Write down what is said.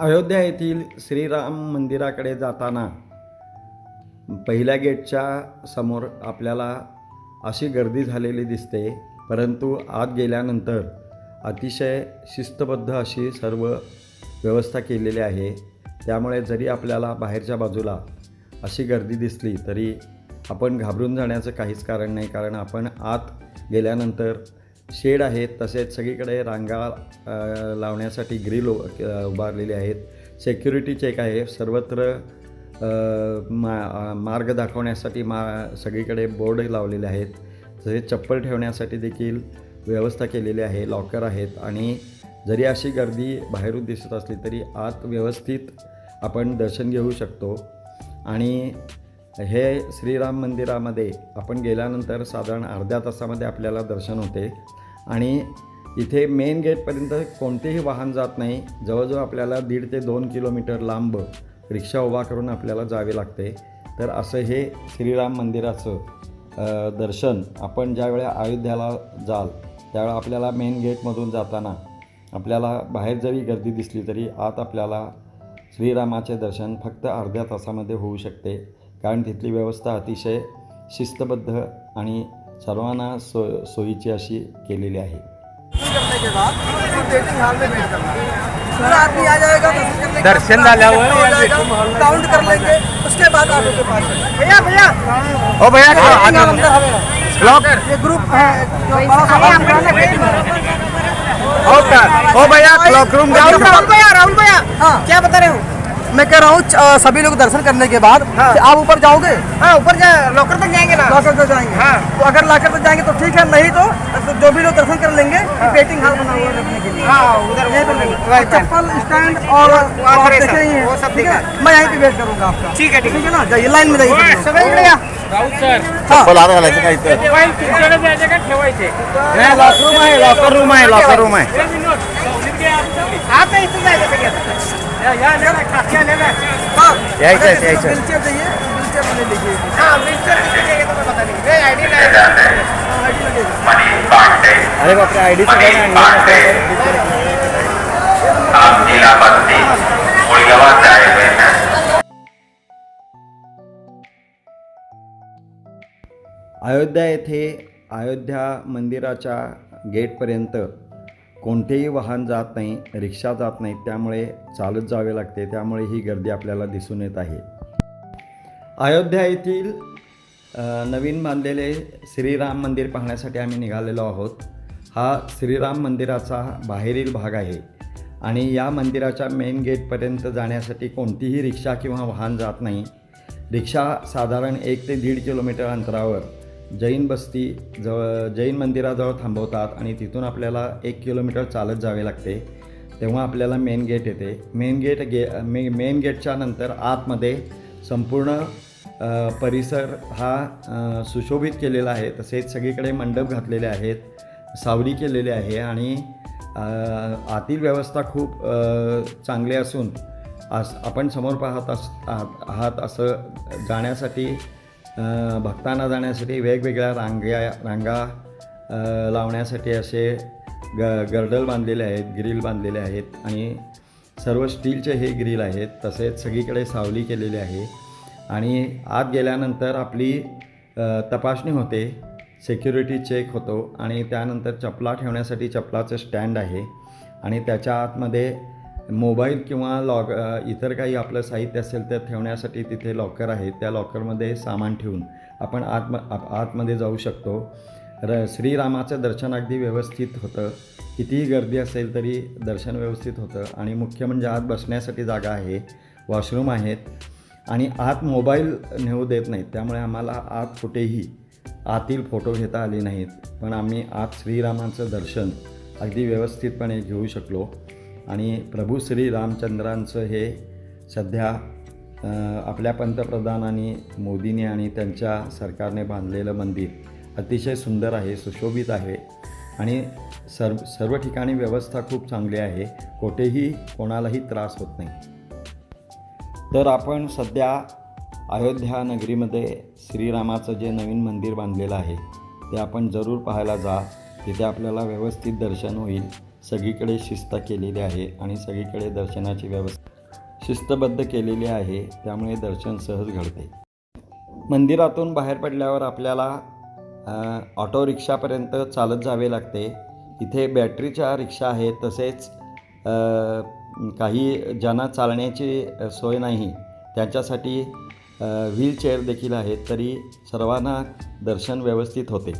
अयोध्या येथील श्रीराम मंदिराकडे जाताना पहिल्या गेटच्या समोर आपल्याला अशी गर्दी झालेली दिसते परंतु आत गेल्यानंतर अतिशय शिस्तबद्ध अशी सर्व व्यवस्था केलेली आहे. त्यामुळे जरी आपल्याला बाहेरच्या बाजूला अशी गर्दी दिसली तरी आपण घाबरून जाण्याचं काहीच कारण नाही कारण आपण आत गेल्यानंतर शेड आहेत तसेच सगळीकडे रांगा लावण्यासाठी ग्रिल उभारलेले आहेत. सेक्युरिटी चेक आहे. सर्वत्र मा मार्ग दाखवण्यासाठी मा सगळीकडे बोर्ड लावलेले आहेत. तसेच चप्पल ठेवण्यासाठी देखील व्यवस्था केलेली आहे. लॉकर आहेत. आणि जरी अशी गर्दी बाहेरून दिसत असली तरी आत व्यवस्थित आपण दर्शन घेऊ शकतो. आणि हे श्रीराम मंदिरामध्ये आपण गेल्यानंतर साधारण अर्ध्या तासामध्ये आपल्याला दर्शन होते. आणि इथे मेन गेटपर्यंत कोणतेही वाहन जात नाही. जवळजवळ आपल्याला दीड ते दोन किलोमीटर लांब रिक्षा उभा करून आपल्याला जावे लागते. तर असं हे श्रीराम मंदिराचं दर्शन. आपण ज्यावेळी अयोध्याला जाल त्यावेळा आपल्याला मेन गेटमधून जाताना आपल्याला बाहेर जरी गर्दी दिसली तरी आत आपल्याला श्रीरामाचे दर्शन फक्त अर्ध्या तासामध्ये होऊ शकते. कारण तिथली व्यवस्था अतिशय शिस्तबद्ध आणि सर्वान सो सोयीची अशी केलेली आहे. दर्शन झाल्यावर काउंट कर लेंगे उसके बाद भैया भैया! ओ भैया ब्लॉक ग्रुप ओ भैया क्लॉक रूम राहुल भैया राहुल भैया। हाँ। क्या बता रहे हो? मैं कह रहा हूँ सभी लोग दर्शन करने के बाद फिर आप ऊपर जाओगे? हाँ ऊपर जा लॉकर तक जाएँगे ना? लॉकर तक जाएँगे। हाँ। तो अगर लॉकर तक जाएँगे तो ठीक है नहीं तो, तो जो भी लोग दर्शन कर लेंगे वेटिंग हॉल बना हुआ है रखने के लिए। हाँ उधर। चप्पल स्टैंड और ही हैं वो सब ठीक है? मैं यहीं पे वेट करूँगा आपका। ठीक है ठीक है। ना? जाइए लाइन में जाइए। सब इकडे या चप्पल आत घालायचं काय तर नाही लॉकर रूम आहे लॉकर रूम आहे लॉकर रूम आहे आता जायचं यायचं यायचं हाँ अरे बापरे आय डी अयोध्या येथे अयोध्या मंदिराच्या गेटपर्यंत कोणतेही वाहन जात नाही रिक्षा जात नाही त्यामुळे चालत जावे लागते त्यामुळे ही गर्दी आपल्याला दिसून येत आहे. अयोध्या येथील नवीन बांधलेले श्रीराम मंदिर पाहण्यासाठी आम्ही निघालेलो आहोत. हा श्रीराम मंदिराचा बाहेरील भाग आहे आणि या मंदिराच्या मेन गेटपर्यंत जाण्यासाठी कोणतीही रिक्षा किंवा वाहन जात नाही. रिक्षा साधारण एक ते दीड किलोमीटर अंतरावर जैन बस्ती जवळ जैन मंदिराजवळ थांबवतात आणि तिथून आपल्याला एक किलोमीटर चालत जावे लागते. तेव्हा आपल्याला मेन गेट येते. मेन गेट गे मे मेन गेटच्या नंतर आतमध्ये संपूर्ण परिसर हा सुशोभित केलेला आहे. तसेच सगळीकडे मंडप घातलेले आहेत सावली केलेली आहे आणि आतील व्यवस्था खूप चांगली असून आस आपण समोर पाहत अस आहात आहात असं जाण्यासाठी भक्तांना जाण्यासाठी वेगवेगळ्या रांग्या रांगा लावण्यासाठी असे ग गर्डल बांधलेले आहेत ग्रिल बांधलेले आहेत आणि सर्व स्टीलचे हे ग्रिल आहेत तसेच सगळीकडे सावली केलेली आहे. आणि आत गेल्यानंतर आपली तपासणी होते सिक्युरिटी चेक होतो आणि त्यानंतर चपला ठेवण्यासाठी चपलाचं स्टँड आहे. आणि त्याच्या आतमध्ये मोबाईल किंवा लॉक इतर काही आपलं साहित्य असेल तर ठेवण्यासाठी तिथे लॉकर आहे. त्या लॉकरमध्ये सामान ठेवून आपण आत आतमध्ये जाऊ शकतो. र श्रीरामाचं दर्शन अगदी व्यवस्थित होतं. कितीही गर्दी असेल तरी दर्शन व्यवस्थित होतं. आणि मुख्य म्हणजे आत बसण्यासाठी जागा आहे वॉशरूम आहेत. आणि आत मोबाईल नेऊ देत नाहीत. त्यामुळे आम्हाला आत कुठेही आतील फोटो घेता आले नाहीत. पण आम्ही आत श्रीरामाचं दर्शन अगदी व्यवस्थितपणे घेऊ शकलो. आणि प्रभू श्री रामचंद्रांचं हे सध्या आपल्या पंतप्रधानांनी मोदीने आणि त्यांच्या सरकारने बांधलेलं मंदिर अतिशय सुंदर आहे सुशोभित आहे आणि सर्व सर्व ठिकाणी व्यवस्था खूप चांगली आहे. कुठेही कोणालाही त्रास होत नाही. तर आपण सध्या अयोध्या नगरीमध्ये श्रीरामाचं जे नवीन मंदिर बांधलेलं आहे ते आपण जरूर पाहायला जा. तिथे आपल्याला व्यवस्थित दर्शन होईल. सगळीकडे शिस्त केलेली आहे आणि सगळीकडे दर्शनाची व्यवस्था शिस्तबद्ध केलेली आहे त्यामुळे दर्शन सहज घडते. मंदिरातून बाहेर पडल्यावर आपल्याला ऑटो रिक्षापर्यंत चालत जावे लागते. इथे बॅटरीच्या रिक्षा आहेत तसेच काही ज्यांना चालण्याची सोय नाही त्यांच्यासाठी व्हीलचेअर देखील आहेत तरी सर्वांना दर्शन व्यवस्थित होते.